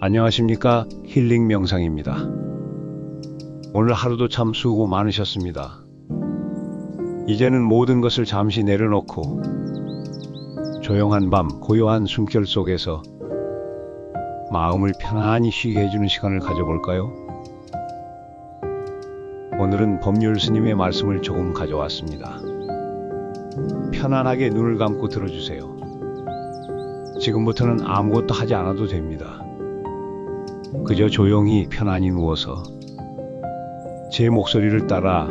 안녕하십니까 힐링 명상입니다. 오늘 하루도 참 수고 많으셨습니다. 이제는 모든 것을 잠시 내려놓고 조용한 밤 고요한 숨결 속에서 마음을 편안히 쉬게 해주는 시간을 가져볼까요? 오늘은 법률 스님의 말씀을 조금 가져왔습니다. 편안하게 눈을 감고 들어주세요. 지금부터는 아무것도 하지 않아도 됩니다. 그저 조용히 편안히 누워서 제 목소리를 따라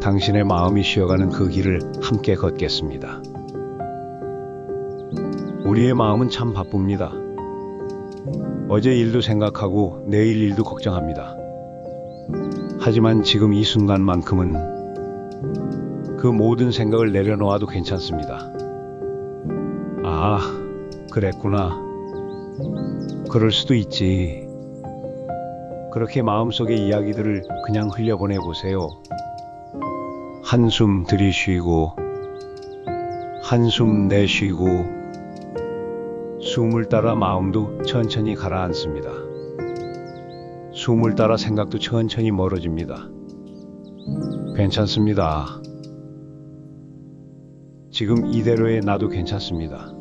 당신의 마음이 쉬어가는 그 길을 함께 걷겠습니다. 우리의 마음은 참 바쁩니다. 어제 일도 생각하고 내일 일도 걱정합니다. 하지만 지금 이 순간만큼은 그 모든 생각을 내려놓아도 괜찮습니다. 아, 그랬구나. 그럴 수도 있지. 그렇게 마음속의 이야기들을 그냥 흘려보내 보세요. 한숨 들이쉬고, 한숨 내쉬고, 숨을 따라 마음도 천천히 가라앉습니다. 숨을 따라 생각도 천천히 멀어집니다. 괜찮습니다. 지금 이대로의 나도 괜찮습니다.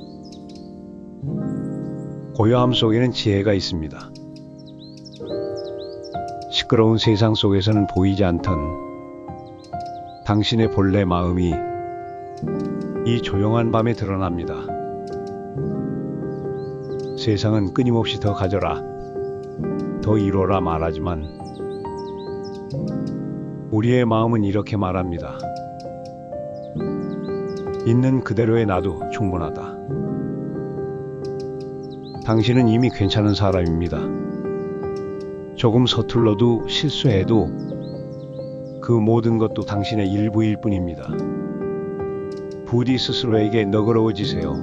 고요함 속에는 지혜가 있습니다. 시끄러운 세상 속에서는 보이지 않던 당신의 본래 마음이 이 조용한 밤에 드러납니다. 세상은 끊임없이 더 가져라, 더 이뤄라 말하지만 우리의 마음은 이렇게 말합니다. 있는 그대로의 나도 충분하다. 당신은 이미 괜찮은 사람입니다. 조금 서툴러도 실수해도 그 모든 것도 당신의 일부일 뿐입니다. 부디 스스로에게 너그러워지세요.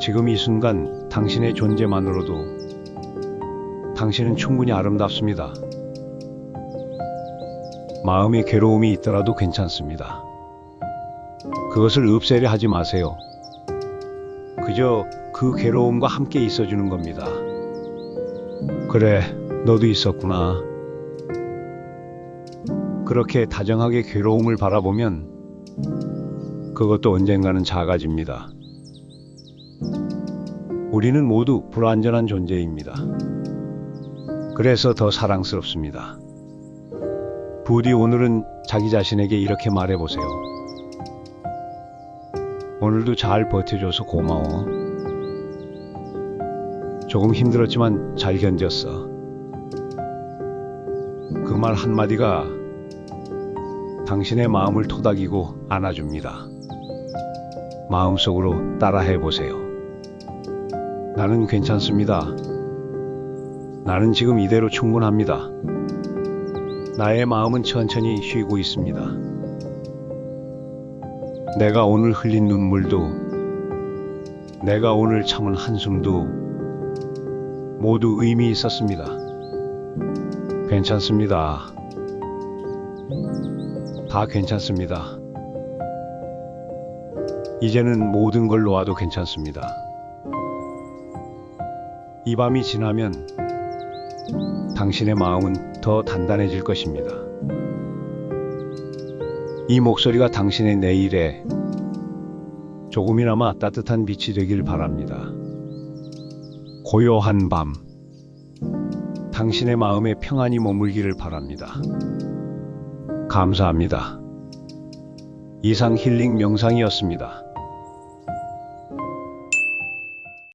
지금 이 순간 당신의 존재만으로도 당신은 충분히 아름답습니다. 마음에 괴로움이 있더라도 괜찮습니다. 그것을 없애려 하지 마세요. 그저 그 괴로움과 함께 있어주는 겁니다. 그래, 너도 있었구나. 그렇게 다정하게 괴로움을 바라보면 그것도 언젠가는 작아집니다. 우리는 모두 불완전한 존재입니다. 그래서 더 사랑스럽습니다. 부디 오늘은 자기 자신에게 이렇게 말해보세요. 오늘도 잘 버텨줘서 고마워. 조금 힘들었지만 잘 견뎠어. 그 말 한마디가 당신의 마음을 토닥이고 안아줍니다. 마음속으로 따라해 보세요. 나는 괜찮습니다. 나는 지금 이대로 충분합니다. 나의 마음은 천천히 쉬고 있습니다. 내가 오늘 흘린 눈물도, 내가 오늘 참은 한숨도 모두 의미 있었습니다. 괜찮습니다. 다 괜찮습니다. 이제는 모든 걸 놓아도 괜찮습니다. 이 밤이 지나면 당신의 마음은 더 단단해질 것입니다. 이 목소리가 당신의 내일에 조금이나마 따뜻한 빛이 되길 바랍니다. 고요한 밤, 당신의 마음에 평안이 머물기를 바랍니다. 감사합니다. 이상 힐링 명상이었습니다.